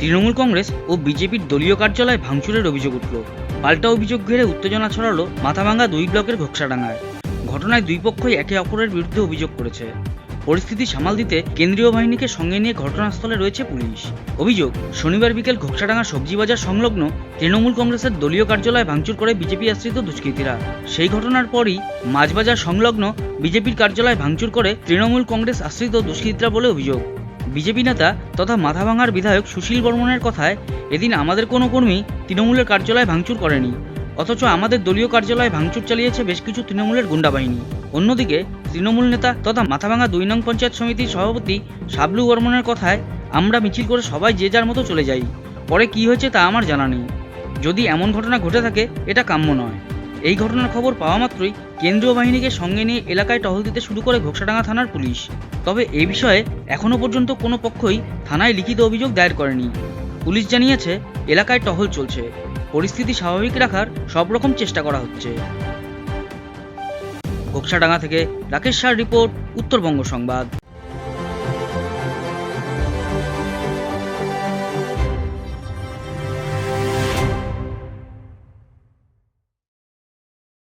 তৃণমূল কংগ্রেস ও বিজেপির দলীয় কার্যালয়ে ভাঙচুরের অভিযোগ উঠল। পাল্টা অভিযোগ ঘিরে উত্তেজনা ছড়ালো মাথাভাঙ্গা দুই ব্লকের ঘোকসাডাঙ্গায়। ঘটনায় দুই পক্ষই একে অপরের বিরুদ্ধে অভিযোগ করেছে। পরিস্থিতি সামাল দিতে কেন্দ্রীয় বাহিনীকে সঙ্গে নিয়ে ঘটনাস্থলে রয়েছে পুলিশ। অভিযোগ, শনিবার বিকেল ঘোকসাডাঙ্গা সবজি বাজার সংলগ্ন তৃণমূল কংগ্রেসের দলীয় কার্যালয় ভাঙচুর করে বিজেপি আশ্রিত দুষ্কৃতীরা। সেই ঘটনার পরই মাঝবাজার সংলগ্ন বিজেপির কার্যালয় ভাঙচুর করে তৃণমূল কংগ্রেস আশ্রিত দুষ্কৃতীরা বলে অভিযোগ। বিজেপি নেতা তথা মাথাভাঙার বিধায়ক সুশীল বর্মনের কথায় এদিন আমাদের কোনো কর্মী তৃণমূলের কার্যালয় ভাঙচুর করেনি। অথচ আমাদের দলীয় কার্যালয়ে ভাঙচুর চালিয়েছে বেশ কিছু তৃণমূলের গুন্ডা বাহিনী। অন্যদিকে তৃণমূল নেতা তথা মাথাভাঙা দুই নং পঞ্চায়েত সমিতির সভাপতি সাবলু বর্মনের কথায়, আমরা মিছিল করে সবাই যে যার মতো চলে যাই। পরে কি হয়েছে তা আমার জানা নেই। যদি এমন ঘটনা ঘটে থাকে, এটা কাম্য নয়। এই ঘটনার খবর পাওয়া মাত্রই কেন্দ্রীয় বাহিনীকে সঙ্গে নিয়ে এলাকায় টহল দিতে শুরু করে ঘোকসাডাঙ্গা থানার পুলিশ। তবে এই বিষয়ে এখনও পর্যন্ত কোনো পক্ষই থানায় লিখিত অভিযোগ দায়ের করেনি। পুলিশ জানিয়েছে, এলাকায় টহল চলছে। পরিস্থিতি স্বাভাবিক রাখার সব রকম চেষ্টা করা হচ্ছে। ঘোকসাডাঙ্গা থেকে রাকেশ সার রিপোর্ট, উত্তরবঙ্গ সংবাদ।